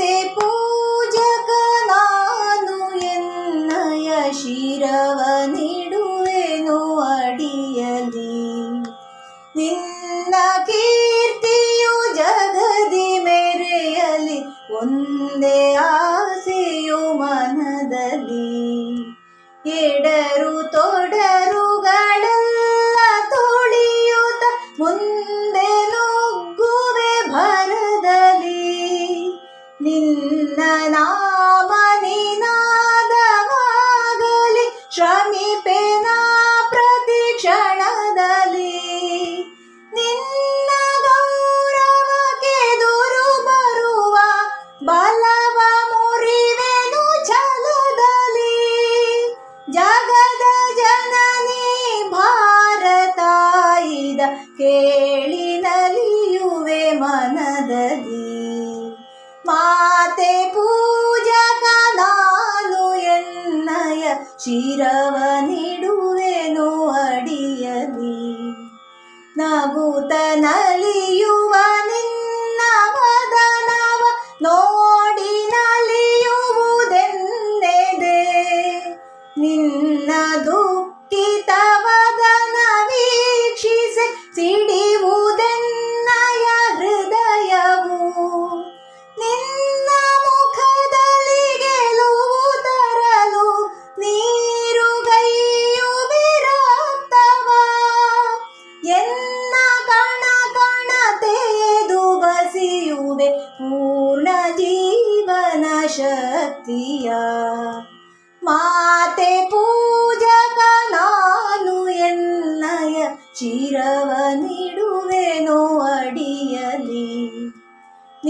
ಮಾತೆ ನಿನ್ನ ನಾಮ ನಿನಾದವಾಗಲಿ ಶ್ರಮಿಪೆನ ಪ್ರತಿ ಕ್ಷಣದಲ್ಲಿ. ನಿನ್ನ ಗೌರವಕ್ಕೆ ದುರು ಬರುವ ಬಲವ ಮುರಿವೆನು ಛಲದಲ್ಲಿ. ಜಗದ ಜನನಿ ಭಾರತಾಯಿದ ಕೇಳಿ ನಲಿಯುವೆ ಮನದಲ್ಲಿ. ಮಾತೆ ಪೂಜಕ ನಾನು ಎನ್ನಯ ಶಿರವ ನೀಡುವೆನು ಅಡಿಯಲಿ ನಗುತ ನಲಿಯುವ ನಿನ್ನ ವದನವ ನೋಡಿ ನಲಿಯುವುದೆನ್ನೆದೆ ನಿನ್ನ ದುಃಖಿತ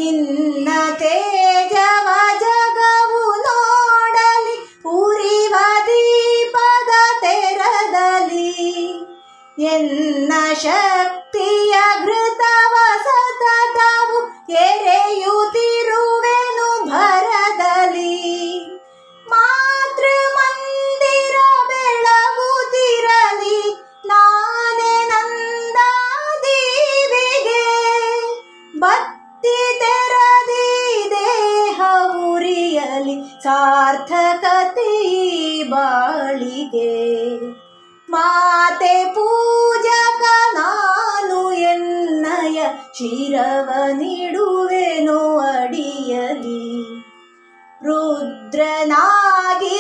ನಿನ್ನ ತೇಜವ ಜಗವು ನೋಡಲಿ, ಉರಿವ ದೀಪದ ತೆರದಲಿ ಎನ್ನ ಶಕ್ತಿಯ ಘೃತವ ಸತತವು ಎರೆಯುತ್ತಿರುವೆನು ಭರದಲ್ಲಿ. ಮಾತೃ ಮಂದಿರ ಬೆಳಗುತ್ತಿರಲಿ ನಾನೇ ನಂದ ಬತ್ತಿ ತೆರದಿ ದೇಹ ಉರಿಯಲಿ ಸಾರ್ಥಕತೆ ಬಾಳಿಗೆ. ಮಾತೆ ಪೂಜಕ ನಾನು ಎನ್ನಯ ಶಿರವ ನೀಡುವೆನು ಅಡಿಯಲಿ. ರುದ್ರನಾಗಿ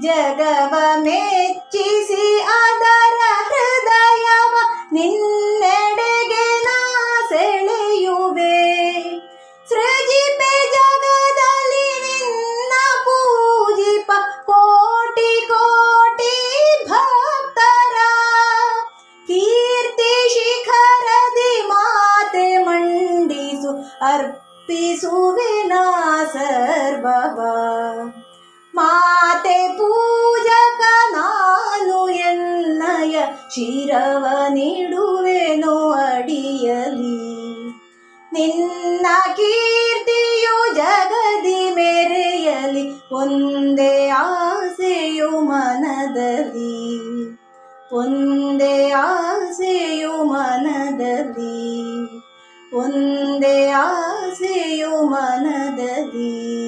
ಜಗವ ಮೆಚ್ಚಿಸಿ ಅದರ ಹೃದಯವ ನಿನ್ನೆಡೆಗೆ ನಾ ಸೆಳೆಯುವೆ. ಸೃಜಿಪೆ ಜಗದಲ್ಲಿ ನಿನ್ನ ಪೂಜಿಪ ಕೋಟಿ ಕೋಟಿ ಭಕ್ತರ. ಕೀರ್ತಿ ಶಿಖರದಿ ಮಾತೆ ಮಂಡಿಸು ಅರ್ಪಿಸುವೆ ನಾ ಸರ್ವವ. ಮಾತೆ ಪೂಜಕ ನಾನು ಎನ್ನಯ ಶಿರವ ನೀಡುವೆನು ಅಡಿಯಲಿ. ನಿನ್ನ ಕೀರ್ತಿಯು ಜಗದಿ ಮೆರೆಯಲಿ, ಒಂದೇ ಆಸೆಯು ಮನದಲ್ಲಿ. ಒಂದೇ ಆಸೆಯು ಮನದಲ್ಲಿ. ಒಂದೇ ಆಸೆಯು ಮನದಲ್ಲಿ.